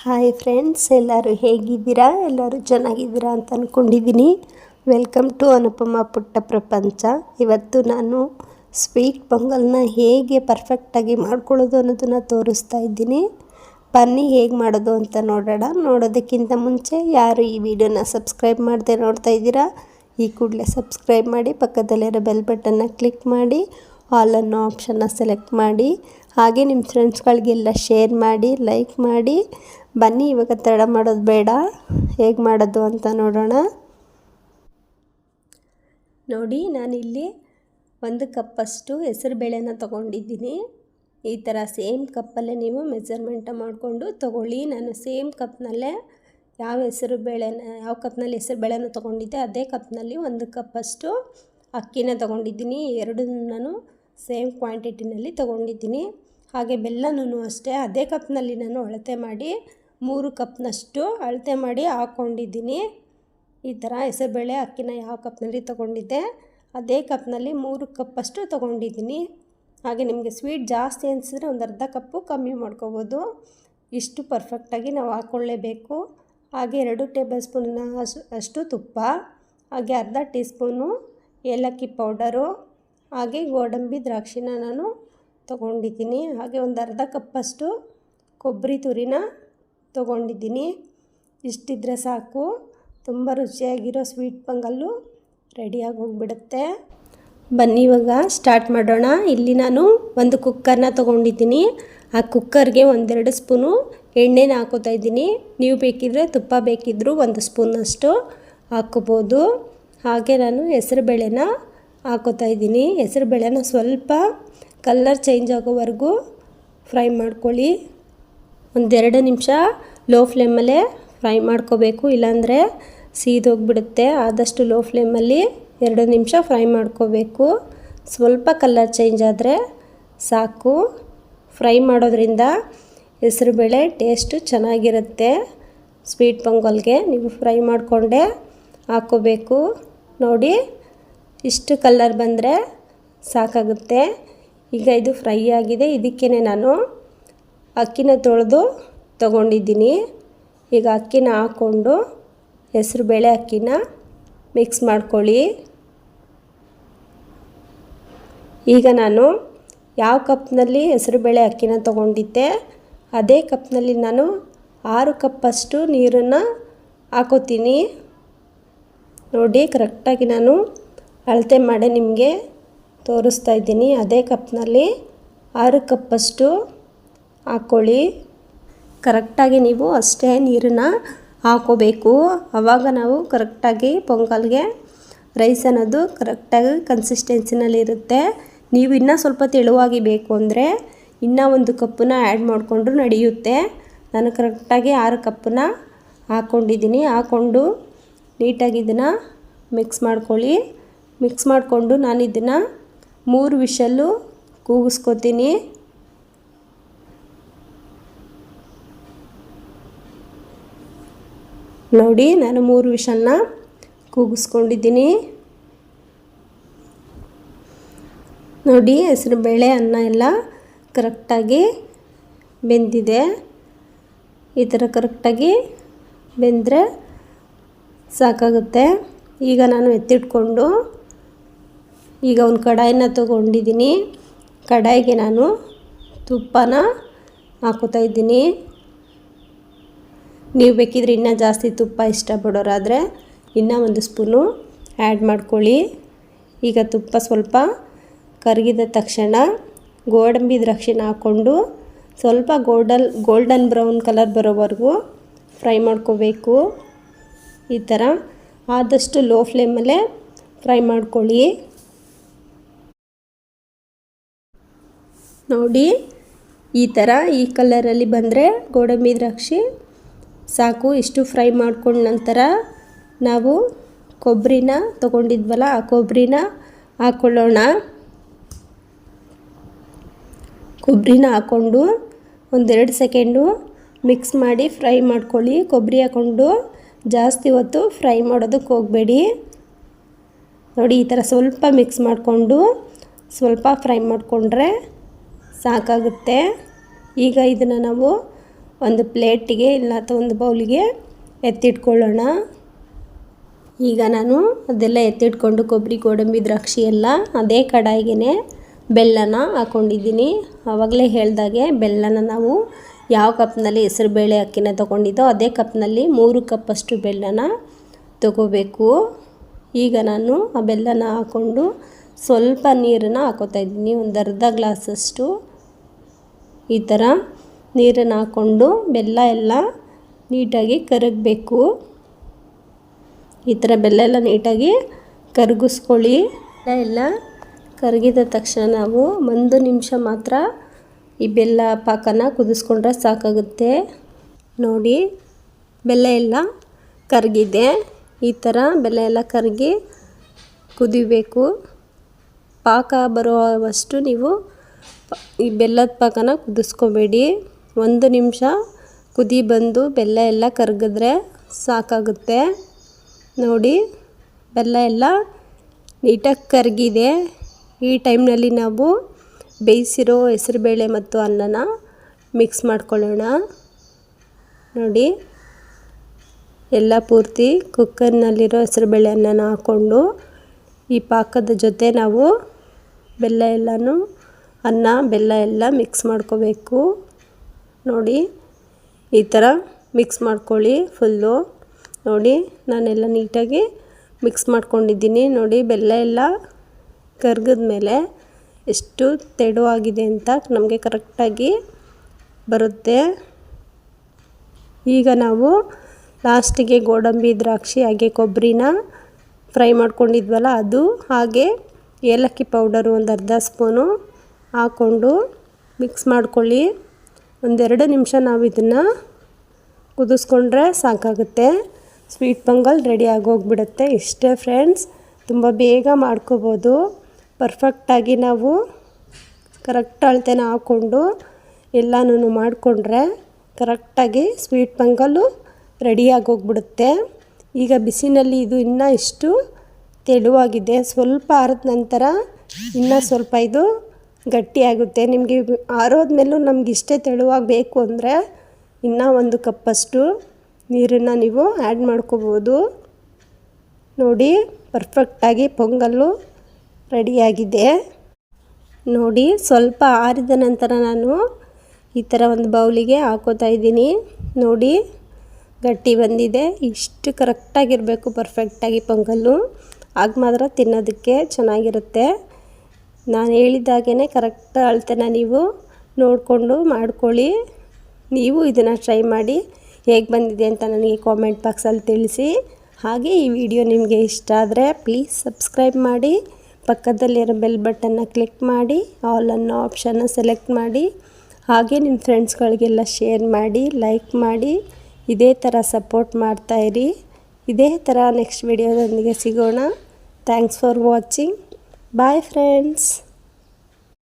Hi friends ಎಲ್ಲರೂ ಹೇಗಿದ್ದೀರಾ? ಎಲ್ಲರೂ ಚೆನ್ನಾಗಿದ್ದೀರಾ ಅಂತ ಅಂದ್ಕೊಂಡಿದ್ದೀನಿ ವೆಲ್ಕಮ್ ಟು ಅನುಪಮ ಪುಟ್ಟ ಪ್ರಪಂಚ ಇವತ್ತು ನಾನು ಸ್ವೀಟ್ ಪೊಂಗಲ್ನ ಹೇಗೆ ಪರ್ಫೆಕ್ಟಾಗಿ ಮಾಡ್ಕೊಳ್ಳೋದು ಅನ್ನೋದನ್ನು ತೋರಿಸ್ತಾ ಇದ್ದೀನಿ. ಬನ್ನಿ ಹೇಗೆ ಮಾಡೋದು ಅಂತ ನೋಡೋಣ. ನೋಡೋದಕ್ಕಿಂತ ಮುಂಚೆ ಯಾರು ಈ ವಿಡಿಯೋನ ಸಬ್ಸ್ಕ್ರೈಬ್ ಮಾಡದೆ ನೋಡ್ತಾ ಇದ್ದೀರಾ, ಈ ಕೂಡಲೇ ಸಬ್ಸ್ಕ್ರೈಬ್ ಮಾಡಿ, ಪಕ್ಕದಲ್ಲಿರೋ ಬೆಲ್ ಬಟನ್ನ ಕ್ಲಿಕ್ ಮಾಡಿ ಆಲ್ ಅನ್ನೋ ಆಪ್ಷನ್ನ ಸೆಲೆಕ್ಟ್ ಮಾಡಿ, ಹಾಗೆ ನಿಮ್ಮ ಫ್ರೆಂಡ್ಸ್ಗಳಿಗೆಲ್ಲ ಶೇರ್ ಮಾಡಿ ಲೈಕ್ ಮಾಡಿ ಬನ್ನಿ, ಇವಾಗ ತಡ ಮಾಡೋದು ಬೇಡ. ಹೇಗೆ ಮಾಡೋದು ಅಂತ ನೋಡೋಣ. ನೋಡಿ, ನಾನಿಲ್ಲಿ ಒಂದು ಕಪ್ಪಷ್ಟು ಹೆಸರುಬೇಳೆನ ತೊಗೊಂಡಿದ್ದೀನಿ. ಈ ಥರ ಸೇಮ್ ಕಪ್ಪಲ್ಲೇ ನೀವು ಮೆಜರ್ಮೆಂಟ ಮಾಡಿಕೊಂಡು ತೊಗೊಳ್ಳಿ. ನಾನು ಸೇಮ್ ಕಪ್ನಲ್ಲೇ ಯಾವ ಹೆಸರು ಬೇಳೆನ ಯಾವ ಕಪ್ನಲ್ಲಿ ಹೆಸರು ಬೇಳೆನ ತೊಗೊಂಡಿದ್ದೆ, ಅದೇ ಕಪ್ನಲ್ಲಿ ಒಂದು ಕಪ್ಪಷ್ಟು ಅಕ್ಕಿನ ತೊಗೊಂಡಿದ್ದೀನಿ. ಎರಡನ್ನೂ ನಾನು ಸೇಮ್ ಕ್ವಾಂಟಿಟಿನಲ್ಲಿ ತೊಗೊಂಡಿದ್ದೀನಿ. ಹಾಗೆ ಬೆಲ್ಲನೂ ಅಷ್ಟೇ, ಅದೇ ಕಪ್ನಲ್ಲಿ ನಾನು ಅಳತೆ ಮಾಡಿ ಮೂರು ಕಪ್ನಷ್ಟು ಅಳತೆ ಮಾಡಿ ಹಾಕ್ಕೊಂಡಿದ್ದೀನಿ ಈ ಥರ ಹೆಸರುಬೇಳೆ ಅಕ್ಕಿನ ಯಾವ ಕಪ್ನಲ್ಲಿ ತೊಗೊಂಡಿದ್ದೆ, ಅದೇ ಕಪ್ನಲ್ಲಿ ಮೂರು ಕಪ್ಪಷ್ಟು ತೊಗೊಂಡಿದ್ದೀನಿ. ಹಾಗೆ ನಿಮಗೆ ಸ್ವೀಟ್ ಜಾಸ್ತಿ ಅನಿಸಿದ್ರೆ ಒಂದು ಅರ್ಧ ಕಪ್ಪು ಕಮ್ಮಿ ಮಾಡ್ಕೋಬೋದು. ಇಷ್ಟು ಪರ್ಫೆಕ್ಟಾಗಿ ನಾವು ಹಾಕ್ಕೊಳ್ಳೇಬೇಕು ಹಾಗೆ ಎರಡು ಟೇಬಲ್ ಸ್ಪೂನ್ ಅಷ್ಟು ತುಪ್ಪ, ಹಾಗೆ ಅರ್ಧ ಟೀ ಸ್ಪೂನು ಏಲಕ್ಕಿ ಪೌಡರು, ಹಾಗೆ ಗೋಡಂಬಿ ದ್ರಾಕ್ಷಿನ ನಾನು ತೊಗೊಂಡಿದ್ದೀನಿ. ಹಾಗೆ ಒಂದು ಅರ್ಧ ಕಪ್ಪಷ್ಟು ಕೊಬ್ಬರಿ ತುರಿನ ತೊಗೊಂಡಿದ್ದೀನಿ. ಇಷ್ಟಿದ್ರೆ ಸಾಕು. ತುಂಬ ರುಚಿಯಾಗಿರೋ ಸ್ವೀಟ್ ಪೊಂಗಲ್ಲು ರೆಡಿಯಾಗಿ ಹೋಗಿಬಿಡುತ್ತೆ. ಬನ್ನಿ ಇವಾಗ ಸ್ಟಾರ್ಟ್ ಮಾಡೋಣ. ಇಲ್ಲಿ ನಾನು ಒಂದು ಕುಕ್ಕರ್ನ ತೊಗೊಂಡಿದ್ದೀನಿ. ಆ ಕುಕ್ಕರ್ಗೆ ಒಂದೆರಡು ಸ್ಪೂನು ಎಣ್ಣೆನ ಹಾಕೋತಾ ಇದ್ದೀನಿ. ನೀವು ಬೇಕಿದ್ರೆ ತುಪ್ಪ ಬೇಕಿದ್ದರೂ ಒಂದು ಸ್ಪೂನಷ್ಟು ಹಾಕ್ಕೋಬೋದು. ಹಾಗೆ ನಾನು ಹೆಸರುಬೇಳೆನ ಹಾಕೋತಾ ಇದ್ದೀನಿ. ಹೆಸರುಬೇಳೆನ ಸ್ವಲ್ಪ ಕಲ್ಲರ್ ಚೇಂಜ್ ಆಗೋವರೆಗೂ ಫ್ರೈ ಮಾಡ್ಕೊಳ್ಳಿ. ಒಂದೆರಡು ನಿಮಿಷ ಲೋ ಫ್ಲೇಮಲ್ಲೇ ಫ್ರೈ ಮಾಡ್ಕೋಬೇಕು, ಇಲ್ಲಾಂದರೆ ಸೀದೋಗಿಬಿಡುತ್ತೆ. ಆದಷ್ಟು ಲೋ ಫ್ಲೇಮಲ್ಲಿ ಎರಡು ನಿಮಿಷ ಫ್ರೈ ಮಾಡ್ಕೋಬೇಕು. ಸ್ವಲ್ಪ ಕಲರ್ ಚೇಂಜ್ ಆದರೆ ಸಾಕು. ಫ್ರೈ ಮಾಡೋದ್ರಿಂದ ಹೆಸರುಬೇಳೆ ಟೇಸ್ಟು ಚೆನ್ನಾಗಿರುತ್ತೆ. ಸ್ವೀಟ್ ಪೊಂಗಲ್ಗೆ ನೀವು ಫ್ರೈ ಮಾಡಿಕೊಂಡೆ ಹಾಕ್ಕೋಬೇಕು ನೋಡಿ, ಇಷ್ಟು ಕಲ್ಲರ್ ಬಂದರೆ ಸಾಕಾಗುತ್ತೆ. ಈಗ ಇದು ಫ್ರೈ ಆಗಿದೆ. ಇದಕ್ಕೇ ನಾನು ಅಕ್ಕಿನ ತೊಳೆದು ತಗೊಂಡಿದ್ದೀನಿ. ಈಗ ಅಕ್ಕಿನ ಹಾಕ್ಕೊಂಡು ಹೆಸರುಬೇಳೆ ಅಕ್ಕಿನ ಮಿಕ್ಸ್ ಮಾಡ್ಕೊಳ್ಳಿ. ಈಗ ನಾನು ಯಾವ ಕಪ್ನಲ್ಲಿ ಹೆಸರುಬೇಳೆ ಅಕ್ಕಿನ ತೊಗೊಂಡಿದ್ದೆ, ಅದೇ ಕಪ್ನಲ್ಲಿ ನಾನು ಆರು ಕಪ್ಪಷ್ಟು ನೀರನ್ನು ಹಾಕೋತೀನಿ. ನೋಡಿ ಕರೆಕ್ಟಾಗಿ ನಾನು ಅಳತೆ ಮಾಡಿ ನಿಮಗೆ ತೋರಿಸ್ತಾ ಇದ್ದೀನಿ. ಅದೇ ಕಪ್ನಲ್ಲಿ ಆರು ಕಪ್ಪಷ್ಟು ಹಾಕ್ಕೊಳ್ಳಿ ಕರೆಕ್ಟಾಗಿ ನೀವು ಅಷ್ಟೇ ನೀರನ್ನು ಹಾಕೋಬೇಕು. ಆವಾಗ ನಾವು ಕರೆಕ್ಟಾಗಿ ಪೊಂಗಲ್ಗೆ ರೈಸ್ ಅನ್ನೋದು ಕರೆಕ್ಟಾಗಿ ಕನ್ಸಿಸ್ಟೆನ್ಸಿನಲ್ಲಿರುತ್ತೆ ನೀವು ಇನ್ನೂ ಸ್ವಲ್ಪ ತೆಳುವಾಗಿ ಬೇಕು ಅಂದರೆ ಇನ್ನೂ ಒಂದು ಕಪ್ಪನ್ನ ಆ್ಯಡ್ ಮಾಡಿಕೊಂಡ್ರು ನಡೆಯುತ್ತೆ. ನಾನು ಕರೆಕ್ಟಾಗಿ ಆರು ಕಪ್ಪನ್ನ ಹಾಕ್ಕೊಂಡಿದ್ದೀನಿ ಹಾಕ್ಕೊಂಡು ನೀಟಾಗಿ ಇದನ್ನು ಮಿಕ್ಸ್ ಮಾಡ್ಕೊಳ್ಳಿ. ಮಿಕ್ಸ್ ಮಾಡಿಕೊಂಡು ನಾನು ಇದನ್ನು ಮೂರು ವಿಷಲ್ಲು ಕೂಗಿಸ್ಕೊತೀನಿ. ನೋಡಿ, ನಾನು ಮೂರು ವಿಷನ್ನ ಕೂಗಿಸ್ಕೊಂಡಿದ್ದೀನಿ. ನೋಡಿ, ಹೆಸರು ಬೇಳೆ, ಅನ್ನ ಎಲ್ಲ ಕರೆಕ್ಟಾಗಿ ಬೆಂದಿದೆ. ಈ ಥರ ಕರೆಕ್ಟಾಗಿ ಬೆಂದರೆ ಸಾಕಾಗುತ್ತೆ. ಈಗ ನಾನು ಎತ್ತಿಟ್ಕೊಂಡು ಈಗ ಒಂದು ಕಡಾಯಿನ ತೊಗೊಂಡಿದ್ದೀನಿ. ಕಡಾಯಿಗೆ ನಾನು ತುಪ್ಪನ ಹಾಕೋತಾ ಇದ್ದೀನಿ. ನೀವು ಬೇಕಿದ್ರೆ ಇನ್ನೂ ಜಾಸ್ತಿ ತುಪ್ಪ ಇಷ್ಟಪಡೋರಾದರೆ ಇನ್ನೂ ಒಂದು ಸ್ಪೂನು ಆ್ಯಡ್ ಮಾಡ್ಕೊಳ್ಳಿ. ಈಗ ತುಪ್ಪ ಸ್ವಲ್ಪ ಕರಗಿದ ತಕ್ಷಣ ಗೋಡಂಬಿ ದ್ರಾಕ್ಷಿನ ಹಾಕ್ಕೊಂಡು ಸ್ವಲ್ಪ ಗೋಲ್ಡಲ್ ಗೋಲ್ಡನ್ ಬ್ರೌನ್ ಕಲರ್ ಬರೋವರೆಗೂ ಫ್ರೈ ಮಾಡ್ಕೋಬೇಕು. ಈ ಥರ ಆದಷ್ಟು ಲೋ ಫ್ಲೇಮಲ್ಲೇ ಫ್ರೈ ಮಾಡ್ಕೊಳ್ಳಿ. ನೋಡಿ ಈ ಥರ ಈ ಕಲರಲ್ಲಿ ಬಂದರೆ ಗೋಡಂಬಿ ದ್ರಾಕ್ಷಿ ಸಾಕು, ಇಷ್ಟು ಫ್ರೈ ಮಾಡ್ಕೊಂಡ ನಂತರ ನಾವು ಕೊಬ್ಬರಿನ ತೊಗೊಂಡಿದ್ವಲ್ಲ, ಆ ಕೊಬ್ಬರಿನ ಹಾಕ್ಕೊಳ್ಳೋಣ ಕೊಬ್ಬರಿನ ಹಾಕ್ಕೊಂಡು ಒಂದೆರಡು ಸೆಕೆಂಡು ಮಿಕ್ಸ್ ಮಾಡಿ ಫ್ರೈ ಮಾಡ್ಕೊಳ್ಳಿ. ಕೊಬ್ಬರಿ ಹಾಕ್ಕೊಂಡು ಜಾಸ್ತಿ ಹೊತ್ತು ಫ್ರೈ ಮಾಡೋದಕ್ಕೆ ಹೋಗಬೇಡಿ. ನೋಡಿ, ಈ ಥರ ಸ್ವಲ್ಪ ಮಿಕ್ಸ್ ಮಾಡಿಕೊಂಡು ಸ್ವಲ್ಪ ಫ್ರೈ ಮಾಡಿಕೊಂಡ್ರೆ ಸಾಕಾಗುತ್ತೆ. ಈಗ ಇದನ್ನು ನಾವು ಒಂದು ಪ್ಲೇಟಿಗೆ ಇಲ್ಲ ಅಥವಾ ಒಂದು ಬೌಲಿಗೆ ಎತ್ತಿಟ್ಕೊಳ್ಳೋಣ. ಈಗ ನಾನು ಅದೆಲ್ಲ ಎತ್ತಿಟ್ಕೊಂಡು ಕೊಬ್ಬರಿ, ಗೋಡಂಬಿ, ದ್ರಾಕ್ಷಿ ಎಲ್ಲ ಅದೇ ಕಡಾಯಿಗೆ ಬೆಲ್ಲನ ಹಾಕ್ಕೊಂಡಿದ್ದೀನಿ ಆವಾಗಲೇ ಹೇಳ್ದಾಗೆ ಬೆಲ್ಲನ ನಾವು ಯಾವ ಕಪ್ನಲ್ಲಿ ಹೆಸರುಬೇಳೆ ಅಕ್ಕಿನ ತೊಗೊಂಡಿದ್ದೋ ಅದೇ ಕಪ್ನಲ್ಲಿ ಮೂರು ಕಪ್ಪಷ್ಟು ಬೆಲ್ಲನ ತಗೋಬೇಕು. ಈಗ ನಾನು ಆ ಬೆಲ್ಲನ ಹಾಕ್ಕೊಂಡು ಸ್ವಲ್ಪ ನೀರನ್ನು ಹಾಕೋತಾ ಇದ್ದೀನಿ. ಒಂದು ಅರ್ಧ ಗ್ಲಾಸಷ್ಟು ಈ ಥರ ನೀರನ್ನು ಹಾಕ್ಕೊಂಡು ಬೆಲ್ಲ ಎಲ್ಲ ನೀಟಾಗಿ ಕರಗಬೇಕು. ಈ ಥರ ಬೆಲ್ಲ ಎಲ್ಲ ನೀಟಾಗಿ ಕರಗಿಸ್ಕೊಳ್ಳಿ. ಎಲ್ಲ ಕರಗಿದ ತಕ್ಷಣ ನಾವು ಒಂದು ನಿಮಿಷ ಮಾತ್ರ ಈ ಬೆಲ್ಲ ಪಾಕನ ಕುದಿಸ್ಕೊಂಡ್ರೆ ಸಾಕಾಗುತ್ತೆ. ನೋಡಿ, ಬೆಲ್ಲ ಎಲ್ಲ ಕರಗಿದೆ. ಈ ಥರ ಬೆಲ್ಲ ಎಲ್ಲ ಕರಗಿ ಕುದಿಬೇಕು. ಪಾಕ ಬರುವಷ್ಟು ನೀವು ಈ ಬೆಲ್ಲದ ಪಾಕನ ಕುದಿಸ್ಕೋಬೇಡಿ. ಒಂದು ನಿಮಿಷ ಕುದಿ ಬಂದು ಬೆಲ್ಲ ಎಲ್ಲ ಕರಗಿದ್ರೆ ಸಾಕಾಗುತ್ತೆ. ನೋಡಿ, ಬೆಲ್ಲ ಎಲ್ಲ ನೀಟಾಗಿ ಕರಗಿದೆ. ಈ ಟೈಮ್ನಲ್ಲಿ ನಾವು ಬೇಯಿಸಿರೋ ಹೆಸರುಬೇಳೆ ಮತ್ತು ಅನ್ನನ ಮಿಕ್ಸ್ ಮಾಡ್ಕೊಳ್ಳೋಣ. ನೋಡಿ, ಎಲ್ಲ ಪೂರ್ತಿ ಕುಕ್ಕರ್ನಲ್ಲಿರೋ ಹೆಸರುಬೇಳೆ ಅನ್ನನ ಹಾಕ್ಕೊಂಡು ಈ ಪಾಕದ ಜೊತೆ ನಾವು ಬೆಲ್ಲ ಎಲ್ಲನೂ, ಅನ್ನ, ಬೆಲ್ಲ ಎಲ್ಲ ಮಿಕ್ಸ್ ಮಾಡ್ಕೋಬೇಕು. ನೋಡಿ, ಈ ಥರ ಮಿಕ್ಸ್ ಮಾಡ್ಕೊಳ್ಳಿ ಫುಲ್ಲು ನೋಡಿ, ನಾನೆಲ್ಲ ನೀಟಾಗಿ ಮಿಕ್ಸ್ ಮಾಡ್ಕೊಂಡಿದ್ದೀನಿ. ನೋಡಿ, ಬೆಲ್ಲ ಎಲ್ಲ ಕರ್ಗದ ಮೇಲೆ ಎಷ್ಟು ತೆಳುವಾಗಿದೆ ಅಂತ ನಮಗೆ ಕರೆಕ್ಟಾಗಿ ಬರುತ್ತೆ. ಈಗ ನಾವು ಲಾಸ್ಟಿಗೆ ಗೋಡಂಬಿ, ದ್ರಾಕ್ಷಿ, ಹಾಗೆ ಕೊಬ್ಬರಿನ ಫ್ರೈ ಮಾಡ್ಕೊಂಡಿದ್ವಲ್ಲ, ಅದು ಹಾಗೆ ಏಲಕ್ಕಿ ಪೌಡರು ಒಂದು ಅರ್ಧ ಸ್ಪೂನು ಹಾಕ್ಕೊಂಡು ಮಿಕ್ಸ್ ಮಾಡ್ಕೊಳ್ಳಿ. ಒಂದೆರಡು ನಿಮಿಷ ನಾವು ಇದನ್ನು ಕುದಿಸ್ಕೊಂಡ್ರೆ ಸಾಕಾಗುತ್ತೆ. ಸ್ವೀಟ್ ಪೊಂಗಲ್ ರೆಡಿ ಆಗೋಗ್ಬಿಡುತ್ತೆ. ಇಷ್ಟೇ ಫ್ರೆಂಡ್ಸ್ ತುಂಬ ಬೇಗ ಮಾಡ್ಕೋಬೋದು. ಪರ್ಫೆಕ್ಟಾಗಿ ನಾವು ಕರೆಕ್ಟ್ ಅಳತೆನ ಹಾಕ್ಕೊಂಡು ಎಲ್ಲನೂ ಮಾಡಿಕೊಂಡ್ರೆ ಕರೆಕ್ಟಾಗಿ ಸ್ವೀಟ್ ಪೊಂಗಲ್ಲು ರೆಡಿಯಾಗಿ ಹೋಗ್ಬಿಡುತ್ತೆ ಈಗ ಬಿಸಿನಲ್ಲಿ ಇದು ಇನ್ನೂ ಇಷ್ಟು ತೆಳುವಾಗಿದೆ. ಸ್ವಲ್ಪ ಆರಿದ ನಂತರ ಇನ್ನೂ ಸ್ವಲ್ಪ ಇದು ಗಟ್ಟಿಯಾಗುತ್ತೆ. ನಿಮಗೆ ಆರೋದ್ಮೇಲೂ ನಮ್ಗೆ ಇಷ್ಟೇ ತೆಳುವಾಗಿ ಬೇಕು ಅಂದರೆ ಇನ್ನೂ ಒಂದು ಕಪ್ಪಷ್ಟು ನೀರನ್ನು ನೀವು ಆ್ಯಡ್ ಮಾಡ್ಕೋಬೋದು. ನೋಡಿ ಪರ್ಫೆಕ್ಟಾಗಿ ಪೊಂಗಲ್ಲು ರೆಡಿಯಾಗಿದೆ ನೋಡಿ, ಸ್ವಲ್ಪ ಆರಿದ ನಂತರ ನಾನು ಈ ಥರ ಒಂದು ಬೌಲಿಗೆ ಹಾಕೋತಾ ಇದ್ದೀನಿ. ನೋಡಿ, ಗಟ್ಟಿ ಬಂದಿದೆ. ಇಷ್ಟು ಕರೆಕ್ಟಾಗಿರಬೇಕು ಪರ್ಫೆಕ್ಟಾಗಿ ಪೊಂಗಲ್ಲು. ಆಗ ಮಾತ್ರ ತಿನ್ನೋದಕ್ಕೆ ಚೆನ್ನಾಗಿರುತ್ತೆ. ನಾನು ಹೇಳಿದಾಗೇ ಕರೆಕ್ಟ್ ಅಳತೆನ ನೀವು ನೋಡಿಕೊಂಡು ಮಾಡ್ಕೊಳ್ಳಿ. ನೀವು ಇದನ್ನು ಟ್ರೈ ಮಾಡಿ ಹೇಗೆ ಬಂದಿದೆ ಅಂತ ನನಗೆ ಕಾಮೆಂಟ್ ಬಾಕ್ಸಲ್ಲಿ ತಿಳಿಸಿ. ಹಾಗೆ ಈ ವಿಡಿಯೋ ನಿಮಗೆ ಇಷ್ಟ ಆದರೆ ಪ್ಲೀಸ್ ಸಬ್ಸ್ಕ್ರೈಬ್ ಮಾಡಿ, ಪಕ್ಕದಲ್ಲಿರೋ ಬೆಲ್ ಬಟನ್ನ ಕ್ಲಿಕ್ ಮಾಡಿ ಆಲ್ ಅನ್ನೋ ಆಪ್ಷನ್ನ ಸೆಲೆಕ್ಟ್ ಮಾಡಿ. ಹಾಗೆ ನಿಮ್ಮ ಫ್ರೆಂಡ್ಸ್ಗಳಿಗೆಲ್ಲ ಶೇರ್ ಮಾಡಿ ಲೈಕ್ ಮಾಡಿ, ಇದೇ ಥರ ಸಪೋರ್ಟ್ ಮಾಡ್ತಾಯಿರಿ ಇದೇ ಥರ ನೆಕ್ಸ್ಟ್ ವಿಡಿಯೋದೊಂದಿಗೆ ಸಿಗೋಣ. Thanks for watching bye friends